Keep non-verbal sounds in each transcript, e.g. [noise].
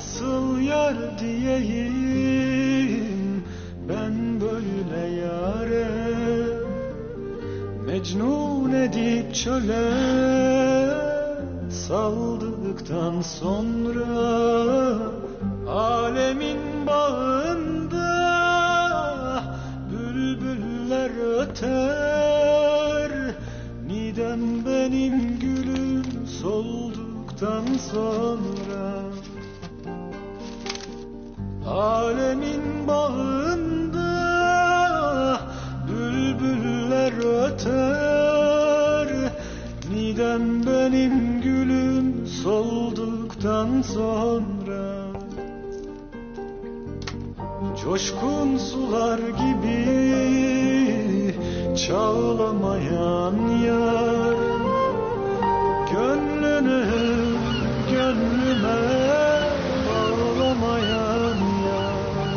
Nasıl yar diyeyim ben böyle yare? Mecnun edip çöle saldıktan sonra Alemin bağında bülbüller öter. Nidem benim gülüm solduktan sonra Coşkun sular gibi çağlamayan yar. Gönlünü gönlüme bağlamayan yar.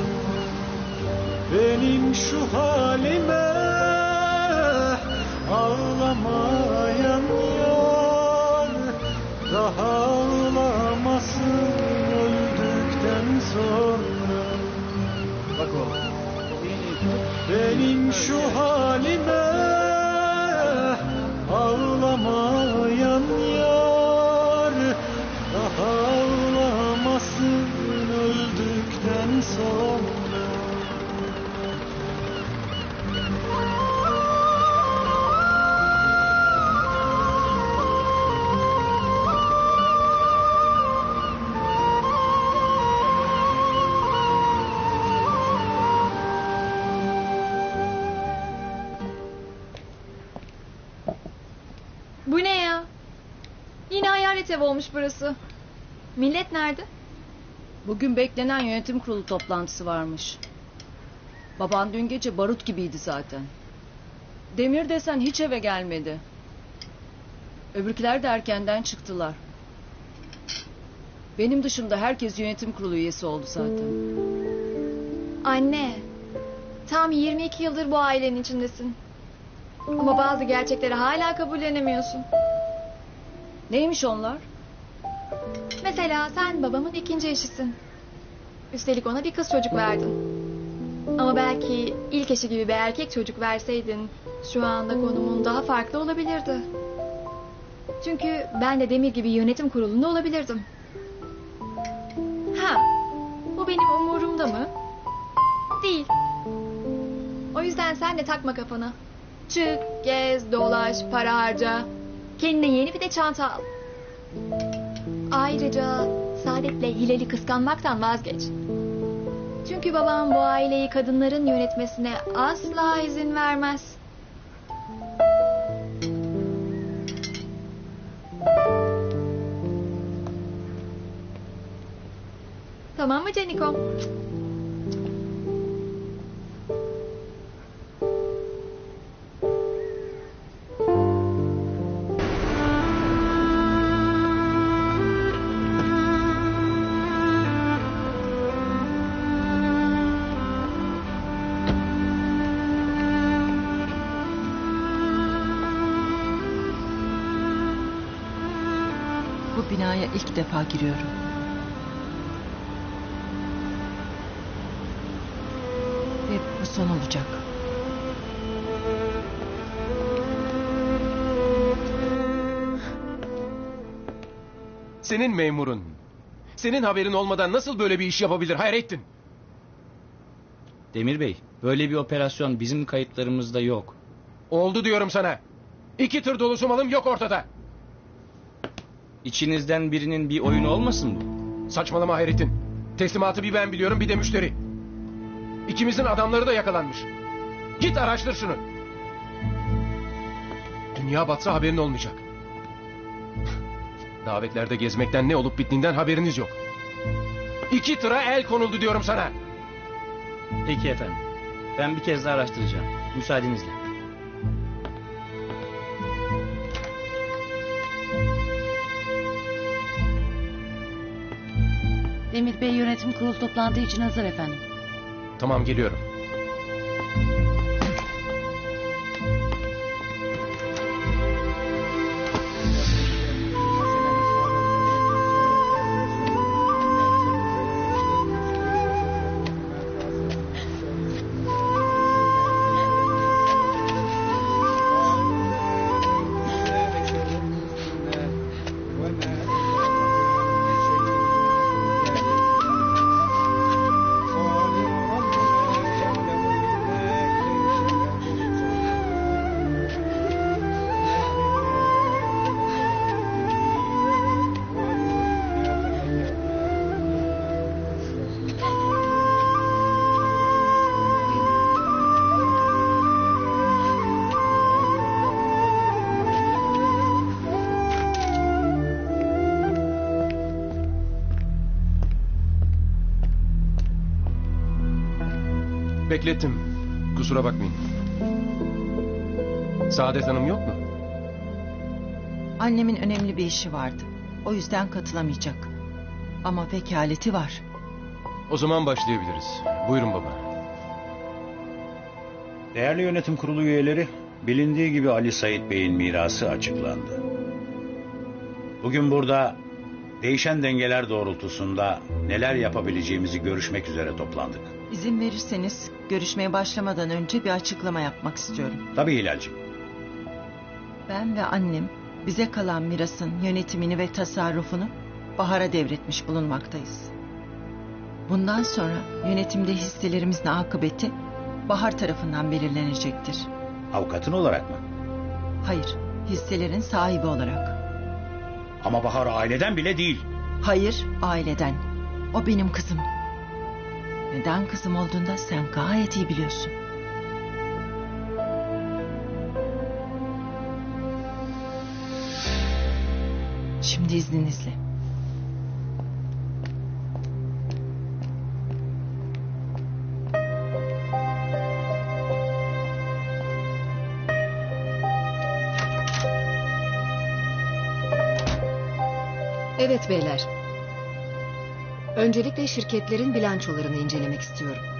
Benim şu halime ağlamayan benim şu halime Bu ne ya? Yine hayalet ev olmuş burası. Millet nerede? Bugün beklenen yönetim kurulu toplantısı varmış. Baban dün gece barut gibiydi zaten. Demir desen hiç eve gelmedi. Öbürkiler de erkenden çıktılar. Benim dışımda herkes yönetim kurulu üyesi oldu zaten. Anne. Tam 22 yıldır bu ailenin içindesin. Ama bazı gerçekleri hala kabullenemiyorsun. Neymiş onlar? Mesela sen babamın ikinci eşisin. Üstelik ona bir kız çocuk verdin. Ama belki ilk eşi gibi bir erkek çocuk verseydin şu anda konumun daha farklı olabilirdi. Çünkü ben de Demir gibi yönetim kurulunda olabilirdim. Ha, bu benim umurumda mı? Değil. O yüzden sen de takma kafana. Çık, gez, dolaş, para harca. Kendine yeni bir de çanta al. Ayrıca Saadet'le Hilal'i kıskanmaktan vazgeç. Çünkü babam bu aileyi kadınların yönetmesine asla izin vermez. Tamam mı Canikom? Binaya ilk defa giriyorum. Ve bu son olacak. Senin memurun. Senin haberin olmadan nasıl böyle bir iş yapabilir Hayrettin? Demir Bey, böyle bir operasyon bizim kayıtlarımızda yok. Oldu diyorum sana. İki tır dolusu malım yok ortada. İçinizden birinin bir oyunu olmasın bu? Saçmalama Hayrettin. Teslimatı bir ben biliyorum bir de müşteri. İkimizin adamları da yakalanmış. Git araştır şunu. Dünya batsa haberin olmayacak. [laughs] Davetlerde gezmekten ne olup bittiğinden haberiniz yok. İki tıra el konuldu diyorum sana. Peki efendim. Ben bir kez daha araştıracağım. Müsaadenizle. Demir Bey yönetim kurulu toplantı için hazır efendim. Tamam geliyorum. Beklettim. Kusura bakmayın. Saadet Hanım yok mu? Annemin önemli bir işi vardı. O yüzden katılamayacak. Ama vekaleti var. O zaman başlayabiliriz. Buyurun baba. Değerli yönetim kurulu üyeleri, bilindiği gibi Ali Said Bey'in mirası açıklandı. Bugün burada değişen dengeler doğrultusunda neler yapabileceğimizi görüşmek üzere toplandık. İzin verirseniz görüşmeye başlamadan önce bir açıklama yapmak istiyorum. Tabii Hilal'cim, Ben ve annem bize kalan mirasın yönetimini ve tasarrufunu Bahar'a devretmiş bulunmaktayız. Bundan sonra yönetimde hisselerimizin akıbeti Bahar tarafından belirlenecektir. avukatın olarak mı? Hayır, hisselerin sahibi olarak. Ama Bahar aileden bile değil. Hayır, aileden. O benim kızım. Neden kızım olduğunda sen gayet iyi biliyorsun. Şimdi izninizle. Evet beyler. Öncelikle şirketlerin bilançolarını incelemek istiyorum.